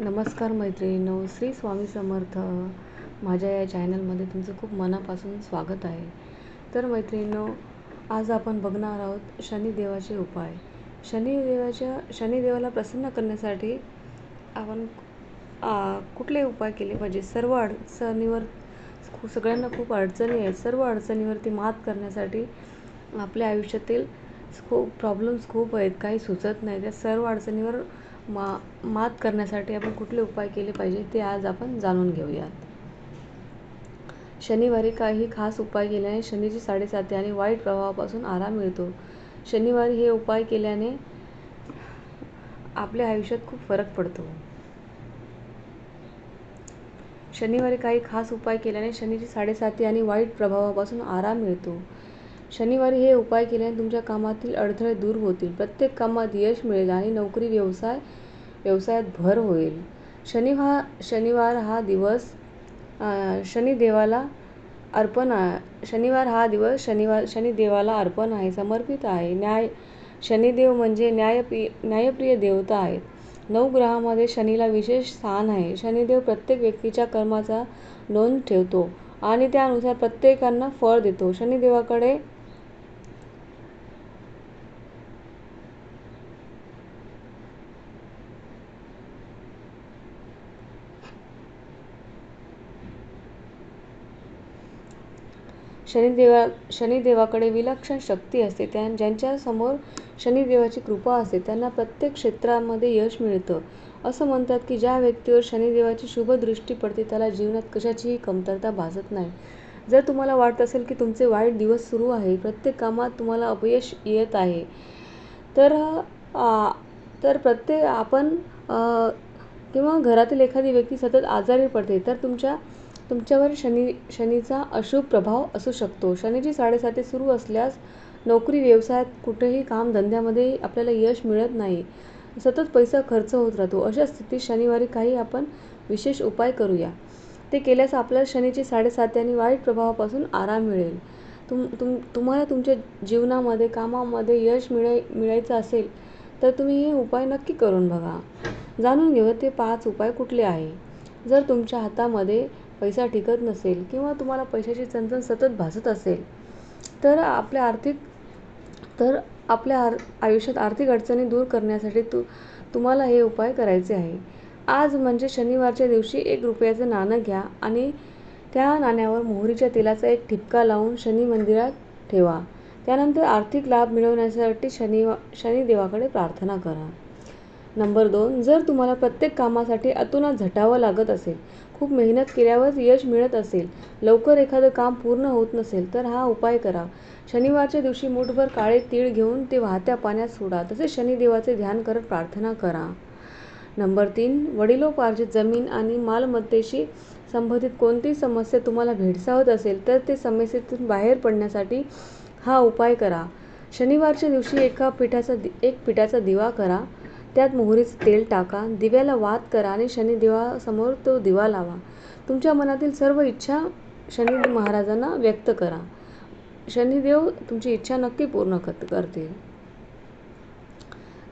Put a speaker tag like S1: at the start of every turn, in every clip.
S1: नमस्कार मैत्रिणींनो श्री स्वामी समर्थ. माझ्या या चॅनलमध्ये तुमचं खूप मनापासून स्वागत आहे. तर मैत्रिणींनो आज आपण बघणार आहोत शनिदेवाचे उपाय. शनिदेवाच्या शनिदेवाला प्रसन्न करण्यासाठी आपण कुठले उपाय केले पाहिजे? सर्व अडचणीवर सगळ्यांना खूप अडचणी आहेत. सर्व अडचणीवरती मात करण्यासाठी आपल्या आयुष्यातील खूप प्रॉब्लेम्स खूप आहेत. काही सुचत नाही. त्या सर्व अडचणीवर मा मात करण्यासाठी आपण कुठले उपाय केले पाहिजे ते आज आपण जाणून घेऊयात. शनिवारी काही खास उपाय केल्याने शनीची साडेसाती आणि वाईट प्रभावापासून आराम मिळतो. शनिवारी हे उपाय केल्याने आपल्या आयुष्यात खूप फरक पडतो. शनिवारी काही खास उपाय केल्याने शनीची साडेसाती आणि वाईट प्रभावापासून आराम मिळतो. शनिवारी हे उपाय केल्याने तुमच्या कामातील अडथळे दूर होतील. प्रत्येक कामात यश मिळेल आणि नोकरी व्यवसाय व्यवसायात भर होईल. शनिवार शनिवार हा दिवस शनिदेवाला अर्पण आहे. शनिवार हा दिवस शनिवार शनिदेवाला अर्पण आहे समर्पित आहे. न्याय शनिदेव म्हणजे न्यायप्रिय न्यायप्रिय देवता आहेत. नऊ ग्रहामध्ये शनीला विशेष स्थान आहे. शनिदेव प्रत्येक व्यक्तीच्या कर्माचा नोंद ठेवतो आणि त्यानुसार प्रत्येकांना फळ देतो. शनिदेवाकडे शनिदेवा शनिदेवाकडे विलक्षण शक्ती असते. त्या ज्यांच्यासमोर शनिदेवाची कृपा असते त्यांना प्रत्येक क्षेत्रामध्ये यश मिळतं. असं म्हणतात की ज्या व्यक्तीवर शनिदेवाची शुभ दृष्टी पडते त्याला जीवनात कशाचीही कमतरता भासत नाही. जर तुम्हाला वाटत असेल की तुमचे वाईट दिवस सुरू आहे प्रत्येक कामात तुम्हाला अपयश येत आहे तर तर प्रत्येक आपण किंवा घरातील एखादी व्यक्ती सतत आजारी पडते तर तुमच्या तुमच्यावर शनी शनीचा अशुभ प्रभाव असू शकतो. शनीची साडेसाती सुरू असल्यास नोकरी व्यवसायात कुठेही कामधंद्यामध्ये आपल्याला यश मिळत नाही. सतत पैसा खर्च होत राहतो. अशा स्थितीत शनिवारी काही आपण विशेष उपाय करूया. ते केल्यास आपल्याला शनीची साडेसाती आणि वाईट प्रभावापासून आराम मिळेल. तुम तुम तुम्हाला तुमच्या जीवनामध्ये कामामध्ये यश मिळाय मिळायचं असेल तर तुम्ही हे उपाय नक्की करून बघा. जाणून घेऊ ते पाच उपाय कुठले आहे? जर तुमच्या हातामध्ये पैसा टिकत नसेल किंवा तुम्हाला पैशाची चणचण सतत भासत असेल तर आपल्या आर्थिक तर आपल्या आर आयुष्यात आर्थिक अडचणी दूर करण्यासाठी तू तुम्हाला हे उपाय करायचे आहे. आज म्हणजे शनिवारच्या दिवशी एक रुपयाचं नाणं घ्या आणि त्या नाण्यावर मोहरीच्या तेलाचा एक ठिपका लावून शनी मंदिरात ठेवा. त्यानंतर आर्थिक लाभ मिळवण्यासाठी शनिवा शनिदेवाकडे प्रार्थना करा. नंबर दोन जर तुम्हाला प्रत्येक कामासाठी अतोनात झटावं लागत असेल खूप मेहनत केल्यावर यश मिळत असेल लवकर एखादं काम पूर्ण होत नसेल तर हा उपाय करा. शनिवारच्या दिवशी मुठभर काळे तीळ घेऊन ते वाहत्या पाण्यात सोडा तसेच शनिदेवाचे ध्यान करत प्रार्थना करा. नंबर तीन वडिलोपार्जित जमीन आणि मालमत्तेशी संबंधित कोणती समस्या तुम्हाला भेडसावत असेल तर ते समस्येतून बाहेर पडण्यासाठी हा उपाय करा. शनिवारच्या दिवशी एका पिठाचा एक पिठाचा दिवा करा. त्यात मोहरीचं तेल टाका दिव्याला वात करा आणि शनिदेवासमोर तो दिवा लावा. तुमच्या मनातील सर्व इच्छा शनी महाराजांना व्यक्त करा. शनिदेव तुमची इच्छा नक्की पूर्ण करतील.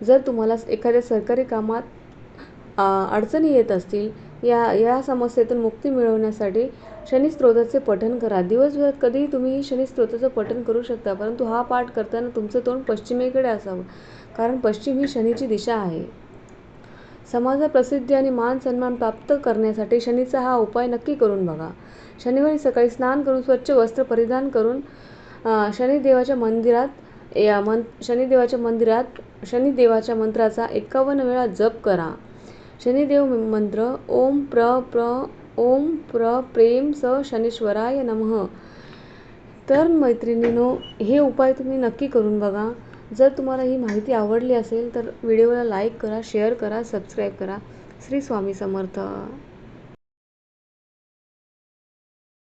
S1: जर तुम्हाला एखाद्या सरकारी कामात अडचणी येत असतील या या समस्येतून मुक्ती मिळवण्यासाठी शनी स्तोत्राचे पठण करा. दिवसभरात कधीही तुम्ही शनी स्तोत्राचं पठण करू शकता परंतु हा पाठ करताना तुमचं तोंड पश्चिमेकडे असावं कारण पश्चिम ही शनीची दिशा आहे. समाजात प्रसिद्धी आणि मान सन्मान प्राप्त करण्यासाठी शनीचा हा उपाय नक्की करून बघा. शनिवारी सकाळी स्नान करून स्वच्छ वस्त्र परिधान करून शनिदेवाच्या मंदिरात या मन शनिदेवाच्या मंदिरात शनिदेवाच्या मंत्राचा एकावन्न वेळा जप करा. शनिदेव मंत्र ओम प्र प्र ओम प्र प्रेम स शनीश्वराय नमः. तर मैत्रिणीनो हे उपाय तुम्ही नक्की करून बघा. जर तुम्हाला ही माहिती आवडली असेल तर व्हिडिओला लाईक करा शेअर करा सबस्क्राईब करा. श्री स्वामी समर्थ.